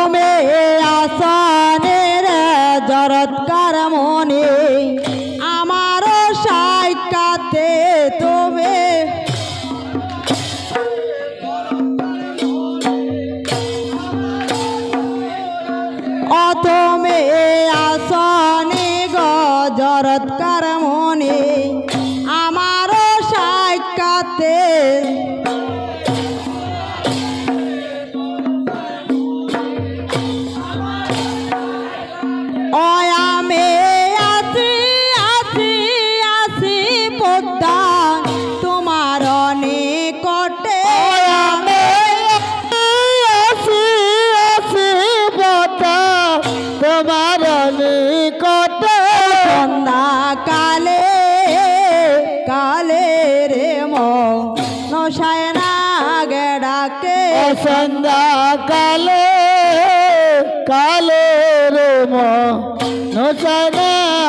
তুমি আসানে রে জরৎকার মনে। আমার সাইকাতে তুমি অতমে আসনে গজরত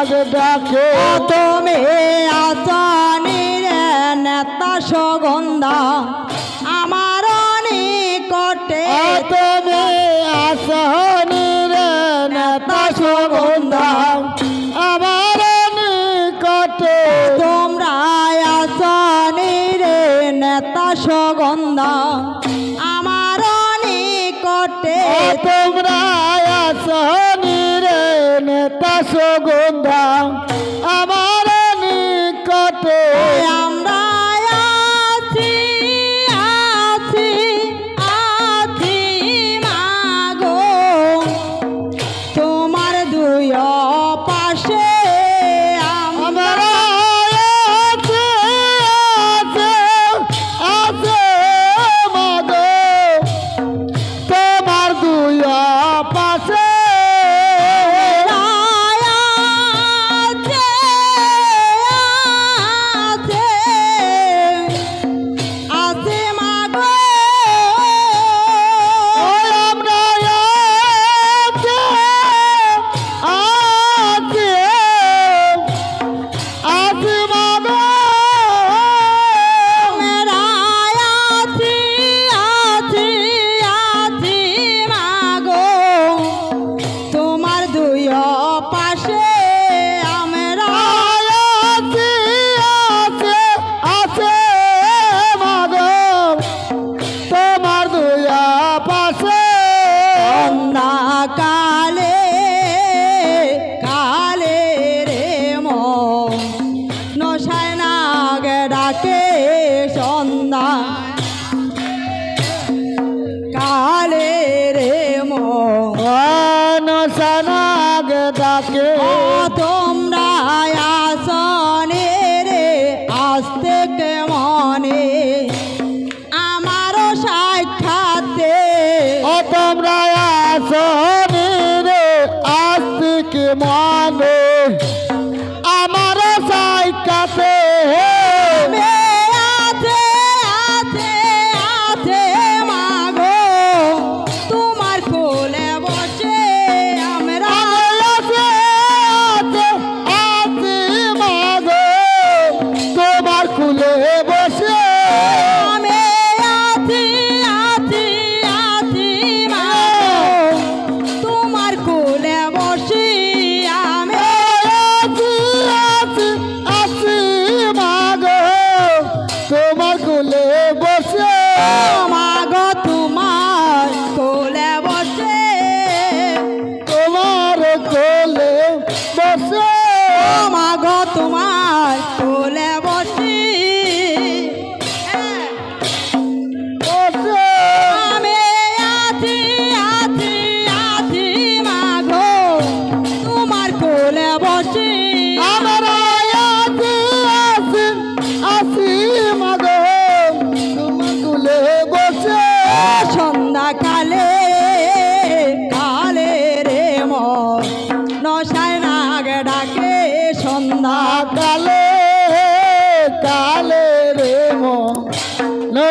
আজ ডাকে তুমি রে নেতা সগন্ধা আমার নিকটে। তুমি রে নেতা সগন্ধা আমার কটে তোমরা আসানির নেতা সগন্ধা আমার কটে তোমরা আসানি কথা কোলে বসে আমার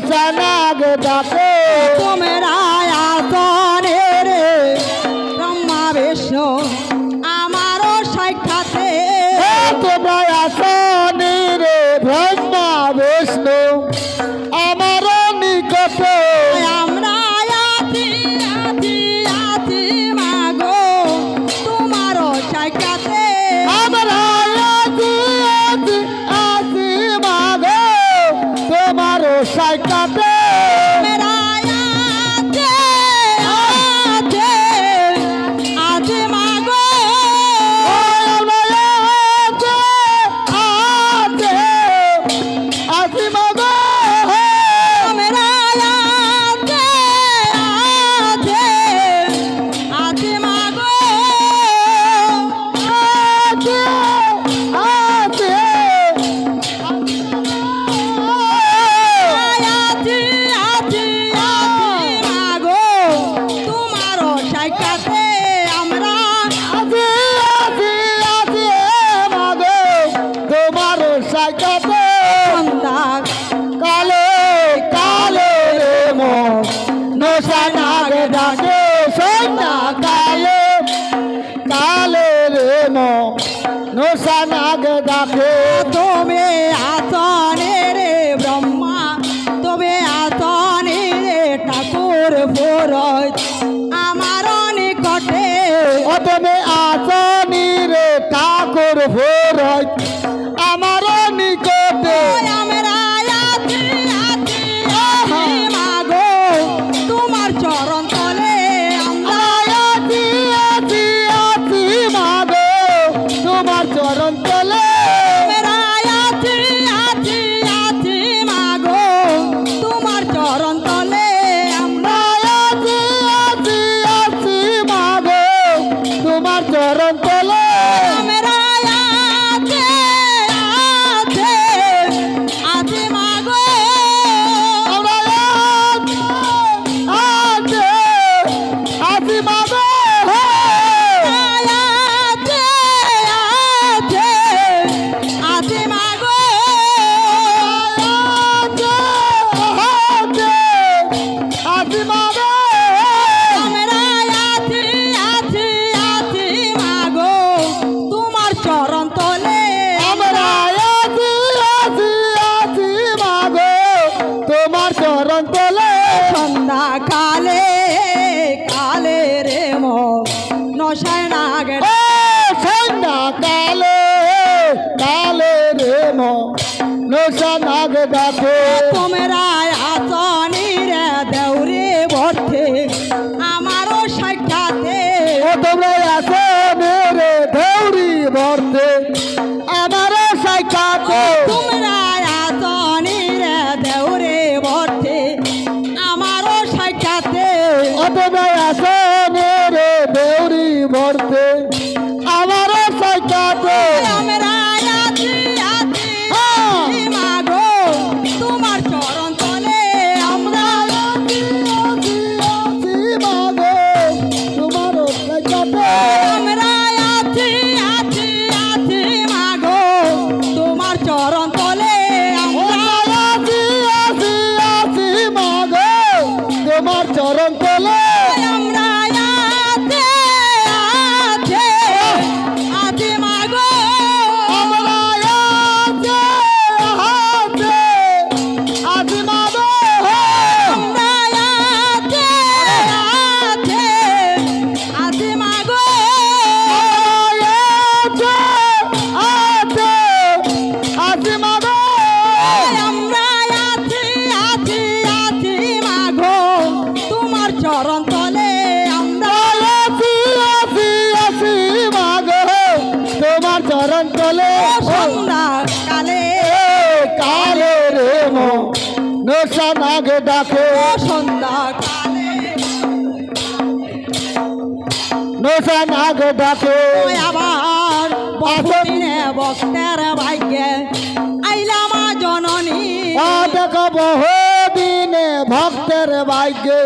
ಚೆನ್ನಾಗ ದಾಸೋ ಮೇರ প্রেম নোসানাগ দাফে কালে কালে রে মো নশায় নাগ কালে কালে রে মো নশা নাগ দেখো তোমরা আসনি রে দেউরে আমারও সাক্ষাতে ও তোমরা আসনি রে দেউরি বটে। মেশা নাগ ডাকো আবার বসনে বক্তের ভাগ্যে আইলা মা জননী। দেখো বহুদিনে ভক্তের ভাগ্যে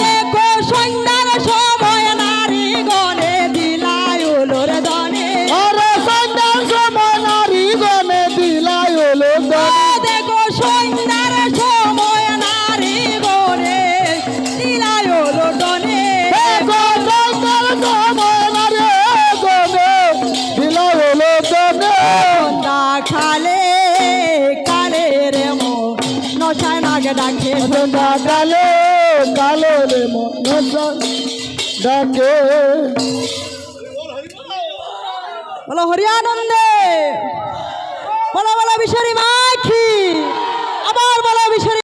দেখো সন্ধ্যা ডাকে বলো হরিয়ানন্দে। বলো বলো বিশ্বরী মাখি